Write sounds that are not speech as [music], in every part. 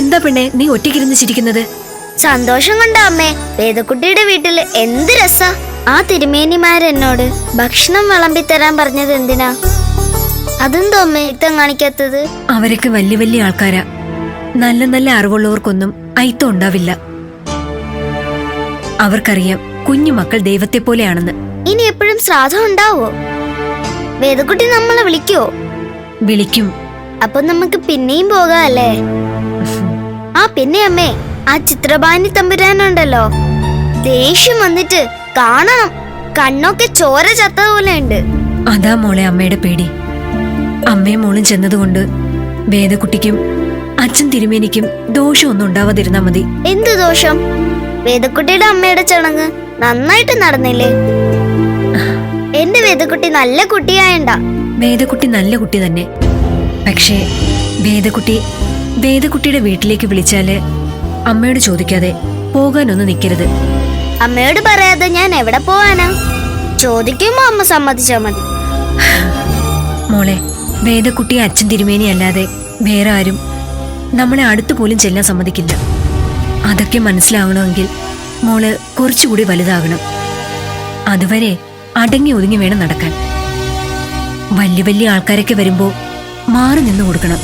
എന്താ പെണ്ണെ നീ ഒറ്റയ്ക്കിരുന്ന് ചിരിക്കുന്നത്? സന്തോഷം കൊണ്ടാ അമ്മേ. വേദക്കുട്ടിയുടെ വീട്ടിൽ എന്ത് രസാ? ആ തിരുമേനിമാരെന്നോട് ഭക്ഷണം വിളമ്പിത്തരാൻ പറഞ്ഞത് എന്തിനാ? അതെന്തോ അമ്മേ ഇത്തം കാണിക്കാത്തത്? അവരൊക്കെ വലിയ വലിയ ആൾക്കാരാ. നല്ല നല്ല അറിവുള്ളവർക്കൊന്നും അയിത്തം ഉണ്ടാവില്ല. അവർക്കറിയാം കുഞ്ഞു മക്കൾ ദൈവത്തെ പോലെയാണെന്ന് ഇനി എപ്പോഴും ശ്രാദ്ധം ഉണ്ടാവോ? വേദക്കുട്ടി നമ്മളെ വിളിക്കോ? വിളിക്കും. അപ്പൊ നമുക്ക് പിന്നെയും പോകാം അല്ലേ? പിന്നെ അമ്മേ ആ ചിത്രഭാനി തമ്പുരാനുണ്ടല്ലോ. ദേഷ്യം വന്നിട്ട് കാണണം. കണ്ണൊക്കെ ചോര ചത്തതുപോലെ ഉണ്ട് അതാ മോളെ അമ്മയുടെ പേടി. അമ്മയും മോളും ചെന്നതുകൊണ്ട് വേദക്കുട്ടിക്കും അച്ഛൻ തിരുമേനിക്കും ദോഷമൊന്നും ഉണ്ടാവാതിരുന്നാ മതി. എന്ത് ദോഷം? വേദക്കുട്ടിയുടെ അമ്മയുടെ ചടങ്ങ് നന്നായിട്ട് നടന്നില്ലേ? എന്റെ വേദക്കുട്ടി നല്ല കുട്ടിയായണ്ട. വേദക്കുട്ടി നല്ല കുട്ടി തന്നെ. പക്ഷേ വേദക്കുട്ടി വേദക്കുട്ടിയുടെ വീട്ടിലേക്ക് വിളിച്ചാൽ അമ്മയോട് ചോദിക്കാതെ പോകാനൊന്നും നിൽക്കരുത് അമ്മയോട് പറയാതെ ഞാൻ എവിടെ പോവാനാ? ചോദിക്കുമ്പോ അമ്മ സമ്മതിച്ചാ മതി. മോളെ വേദക്കുട്ടിയെ അച്ഛൻ തിരുമേനി അല്ലാതെ വേറെ ആരും നമ്മളെ അടുത്തു പോലും ചെല്ലാൻ സമ്മതിക്കില്ല. അതൊക്കെ മനസ്സിലാവണമെങ്കിൽ മോൾ കുറച്ചുകൂടി വലുതാകണം. അതുവരെ അടങ്ങി ഒതുങ്ങി വേണം നടക്കാൻ. വലിയ വലിയ ആൾക്കാരൊക്കെ വരുമ്പോ മാറി നിന്ന് കൊടുക്കണം.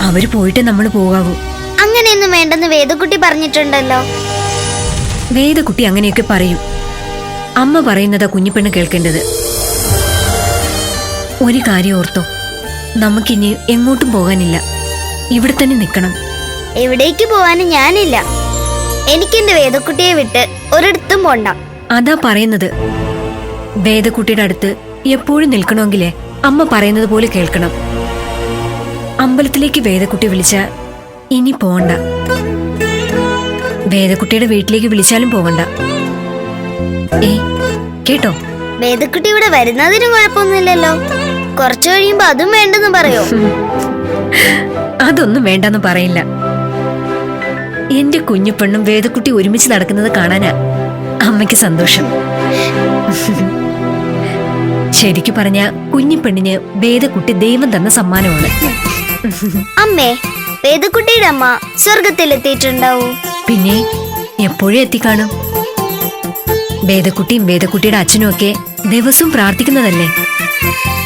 അവർ പോയിട്ട് നമ്മൾ പോകാവൂ. അങ്ങനെയൊന്നും വേണ്ടെന്ന് വേദക്കുട്ടി പറഞ്ഞിട്ടുണ്ടല്ലോ. വേദക്കുട്ടി അങ്ങനെയൊക്കെ പറയും. അമ്മ പറയുന്നതാ കുഞ്ഞിപ്പെണ്ണ് കേൾക്കേണ്ടത്. ഒരു കാര്യം ഓർത്തോ. നമുക്കിനി എങ്ങോട്ടും പോകാനില്ല. ഇവിടെ തന്നെ നിൽക്കണം. എവിടേക്ക് പോവാനും ഞാനില്ല. എനിക്കെന്റെ വേദക്കുട്ടിയെ വിട്ട് ഒരിടത്തും പോണ്ട. അതാ പറയുന്നത്. വേദക്കുട്ടിയുടെ അടുത്ത് എപ്പോഴും നിൽക്കണമെങ്കിലേ അമ്മ പറയുന്നത് പോലെ കേൾക്കണം. അമ്പലത്തിലേക്ക് വേദക്കുട്ടി വിളിച്ച ഇനി പോകണ്ട വേദക്കുട്ടിയുടെ വീട്ടിലേക്ക് വിളിച്ചാലും പോകണ്ട ഏ കേട്ടോ? വേദക്കുട്ടി ഇവിടെ വരുന്നതിനും കുഴപ്പമൊന്നുമില്ലല്ലോ. കുറച്ചു കഴിയുമ്പോ അതും വേണ്ടെന്ന് പറയോ? അതൊന്നും വേണ്ടെന്ന് പറയില്ല. എന്റെ കുഞ്ഞു പെണ്ണും വേദക്കുട്ടി ഒരുമിച്ച് നടക്കുന്നത് കാണാനാ അമ്മയ്ക്ക് സന്തോഷം. ശരിക്കു പറഞ്ഞ കുഞ്ഞിപ്പെണ്ണിന് പെണ്ണിന് വേദക്കുട്ടി ദൈവം തന്ന സമ്മാനമാണ്. അമ്മേ വേദക്കുട്ടിയുടെ അമ്മ സ്വർഗത്തിലെത്തിയിട്ടുണ്ടാവൂ. പിന്നെ എപ്പോഴും എത്തിക്കാണും. വേദക്കുട്ടിയും വേദക്കുട്ടിയുടെ അച്ഛനും ഒക്കെ ദിവസവും പ്രാർത്ഥിക്കുന്നതല്ലേ?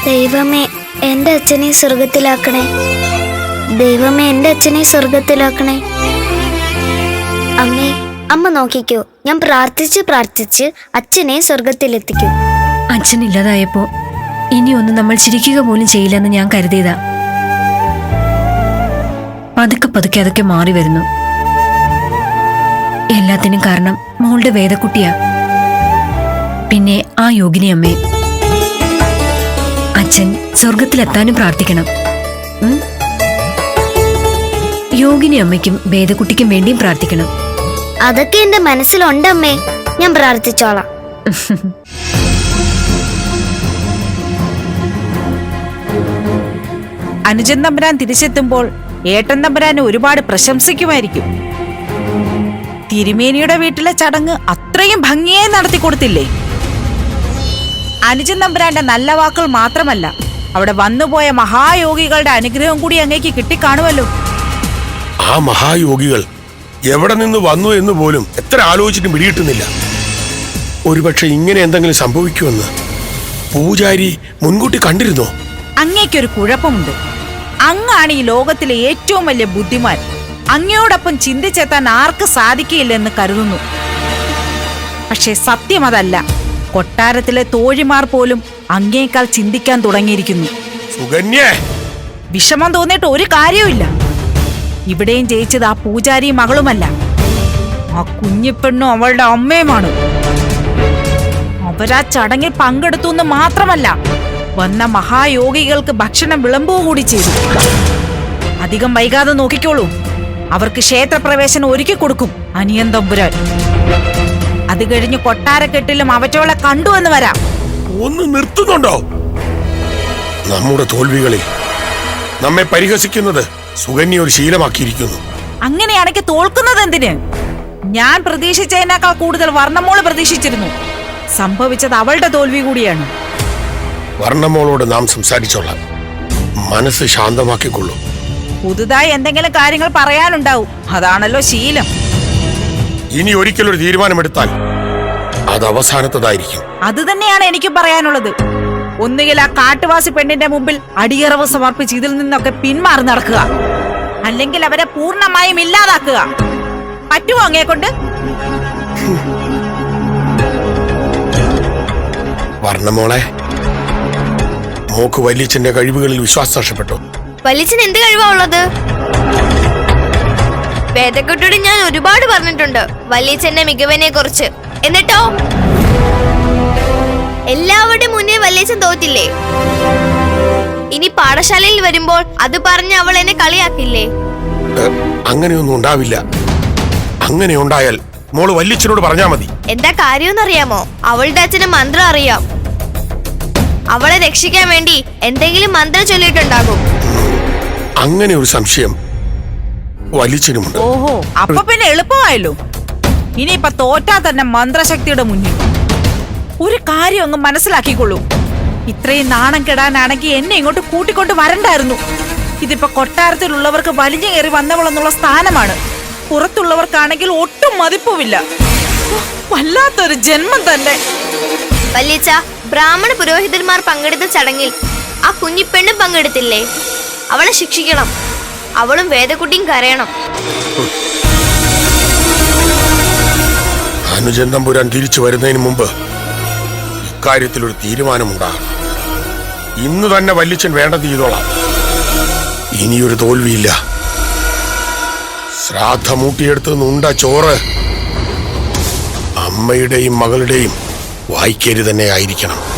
ദൈവമേ എന്റെ അച്ഛനെ സ്വർഗത്തിലാക്കണേ. ദൈവമേ എന്റെ അച്ഛനെ സ്വർഗത്തിലാക്കണേ. അമ്മേ അമ്മ നോക്കിക്കോ. ഞാൻ പ്രാർത്ഥിച്ച് പ്രാർത്ഥിച്ച് അച്ഛനെ സ്വർഗത്തിലെത്തിക്കും. അച്ഛൻ ഇല്ലാതായപ്പോ ഇനിയൊന്നും നമ്മൾ ചിരിക്കുക പോലും ചെയ്യില്ലെന്ന് ഞാൻ കരുതിയതാ. പതുക്കെ പതുക്കെ അതൊക്കെ മാറി വരുന്നു. എല്ലാത്തിനും കാരണം മോളുടെ വേദക്കുട്ടിയാ. പിന്നെ ആ യോഗിനി അമ്മേ. അച്ഛൻ സ്വർഗത്തിലെത്താനും പ്രാർത്ഥിക്കണം? യോഗിനി അമ്മയ്ക്കും വേദക്കുട്ടിക്കും വേണ്ടിയും പ്രാർത്ഥിക്കണം. അതൊക്കെ എന്റെ മനസ്സിലുണ്ടമ്മേ ഞാൻ പ്രാർത്ഥിച്ചോളാം. [laughs] അനുജൻ തമ്പുരാൻ തിരിച്ചെത്തുമ്പോൾ ഏട്ടൻ തമ്പുരാനെ ഒരുപാട് പ്രശംസിക്കുമായിരിക്കും. തിരുമേനിയുടെ വീട്ടിലെ ചടങ്ങ് അത്രയും ഭംഗിയായി നടത്തി കൊടുത്തില്ലേ? അനുജൻ തമ്പുരാന്റെ നല്ല വാക്കുകൾ മാത്രമല്ല അവിടെ വന്നുപോയ മഹായോഗികളുടെ അനുഗ്രഹം കൂടി അങ്ങേക്ക് കിട്ടിക്കാണുമല്ലോ. ആ മഹായോഗികൾ എവിടെ നിന്ന് വന്നു എന്ന് പോലും എത്ര ആലോചിച്ചിട്ടും പിടികിട്ടുന്നില്ല. ഒരുപക്ഷെ ഇങ്ങനെ എന്തെങ്കിലും സംഭവിക്കുമെന്ന് പൂജാരി മുൻകൂട്ടി കണ്ടിരുന്നോ? അങ്ങേക്കൊരു കുഴപ്പമുണ്ട്. അങ്ങാണ് ഈ ലോകത്തിലെ ഏറ്റവും വലിയ ബുദ്ധിമാൻ. അങ്ങയോടൊപ്പം ചിന്തിച്ചെത്താൻ ആർക്ക് സാധിക്കില്ലെന്ന് കരുതുന്നു. പക്ഷെ സത്യം അതല്ല. കൊട്ടാരത്തിലെ തോഴിമാർ പോലും അങ്ങേക്കാൾ ചിന്തിക്കാൻ തുടങ്ങിയിരിക്കുന്നു. സുകന്യേ! വിഷമം തോന്നിയിട്ട് ഒരു കാര്യവുമില്ല ഇവിടെയും ജയിച്ചത് ആ പൂജാരി മകളുമല്ല. ആ കുഞ്ഞിപ്പെണ്ണും അവളുടെ അമ്മയുമാണ്. അവരാ ചടങ്ങിൽ പങ്കെടുത്തു എന്ന് മാത്രമല്ല. വന്ന മഹായോഗികൾക്ക് ഭക്ഷണം വിളമ്പുക കൂടി ചെയ്തു. അധികം വൈകാതെ നോക്കിക്കോളൂ. അവർക്ക് ക്ഷേത്രപ്രവേശനം ഒരുക്കി കൊടുക്കും അനിയൻ തമ്പുരാൻ. അത് കഴിഞ്ഞ് കൊട്ടാരക്കെട്ടിലും അവറ്റോളെ കണ്ടു എന്ന് വരാം. ഒന്ന് നിർത്തുന്നുണ്ടോ? നമ്മുടെ തോൽവികളിൽ നമ്മെ പരിഹസിക്കുന്നത് സുകന്യ ഒരു ശീലമാക്കിയിരിക്കുന്നു. അങ്ങനെയാണെങ്കിൽ തോൽക്കുന്നത് എന്തിന്? ഞാൻ പ്രതീക്ഷിച്ചതിനേക്കാൾ കൂടുതൽ വർണമോൾ പ്രതീക്ഷിച്ചിരുന്നു. സംഭവിച്ചത് അവളുടെ തോൽവി കൂടിയാണ്. വർണമോളോട് നാം സംസാരിച്ചോളാം. മനസ്സ് ശാന്തമാക്കിക്കൊള്ളൂ. പുതുതായി എന്തെങ്കിലും കാര്യങ്ങൾ പറയാനുണ്ടാവും. അതാണല്ലോ ശീലം. ഇനി ഒരിക്കലൊരു തീരുമാനമെടുത്താൽ അത് അവസാനത്തതായിരിക്കും. അത് തന്നെയാണ് എനിക്ക് പറയാനുള്ളത്. ഒന്നുകിൽ ആ കാട്ടുവാസി പെണ്ണിന്റെ മുമ്പിൽ അടിയറവ് സമർപ്പിച്ച് ഇതിൽ നിന്നൊക്കെ പിന്മാറി നടക്കുക. അല്ലെങ്കിൽ അവരെ പൂർണമായും ഇല്ലാതാക്കുക. പറ്റുമോ അങ്ങേ കൊണ്ട്? വർണമോളെ മോക്ക് വല്യച്ഛന്റെ കഴിവുകളിൽ വിശ്വാസം നഷ്ടപ്പെട്ടു വലിച്ചന് എന്ത് കഴിവാ ഉള്ളത്? വേദക്കുട്ടിയോട് ഞാൻ ഒരുപാട് പറഞ്ഞിട്ടുണ്ട്. വല്യച്ഛന്റെ മികവിനെ കുറിച്ച് എന്നിട്ടോ? എല്ലാവരുടെ മുന്നേ വല്യച്ഛൻ തോറ്റില്ലേ? ഇനി പാഠശാലയിൽ വരുമ്പോൾ അത് പറഞ്ഞ് അവൾ എന്നെ കളിയാക്കില്ലേ? അങ്ങനെയൊന്നും ഉണ്ടാവില്ല. അങ്ങനെ ഉണ്ടായാൽ മോൾ വല്യച്ഛനോട് പറഞ്ഞാ മതി. എന്താ കാര്യമെന്നറിയാമോ? അവളുടെ അച്ഛന് മന്ത്രം അറിയാം. അവളെ രക്ഷിക്കാൻ വേണ്ടി എന്തെങ്കിലും മന്ത്രം ചൊല്ലിയിട്ടുണ്ടാകും. അങ്ങനെ ഒരു സംശയം വല്യച്ഛനുമുണ്ട് ഓഹോ അപ്പൊ പിന്നെ എളുപ്പമായല്ലോ. ഇനിയിപ്പൊ തോറ്റാ തന്നെ മന്ത്രശക്തിയുടെ മുന്നിൽ. ഒരു കാര്യം അങ്ങ് മനസ്സിലാക്കിക്കൊള്ളൂ. ഇത്രയും നാണം കെടാനാണെങ്കിൽ എന്നെ ഇങ്ങോട്ട് കൂട്ടിക്കൊണ്ട് വരണ്ടായിരുന്നു. ഇതിപ്പോ കൊട്ടാരത്തിലുള്ളവർക്ക് വലിഞ്ഞു കയറി വന്നവളെന്നുള്ള സ്ഥാനമാണ്. പുറത്തുള്ളവർക്കാണെങ്കിൽ ഒട്ടും മതിപ്പുമില്ല. വല്ലാത്തൊരു ജന്മം തന്നെ. വല്യച്ച ബ്രാഹ്മണ പുരോഹിതന്മാർ പങ്കെടുത്ത ചടങ്ങിൽ ആ കുഞ്ഞിപ്പെണ്ണും പങ്കെടുത്തില്ലേ? അവളെ ശിക്ഷിക്കണം. അവളും വേദക്കുട്ടിയും കരയണം. അനുജൻ തിരിച്ചു വരുന്നതിന് മുമ്പ് ഇക്കാര്യത്തിൽ ഒരു തീരുമാനമുണ്ടാകണം. ഇന്ന് തന്നെ വല്യച്ഛൻ വേണ്ടത് ചെയ്തോളാം. ഇനിയൊരു തോൽവിയില്ല. ശ്രാദ്ധമൂട്ടിയെടുത്തു ഉണ്ട ചോറ് അമ്മയുടെയും മകളുടെയും വായിക്കേരി തന്നെ ആയിരിക്കണം.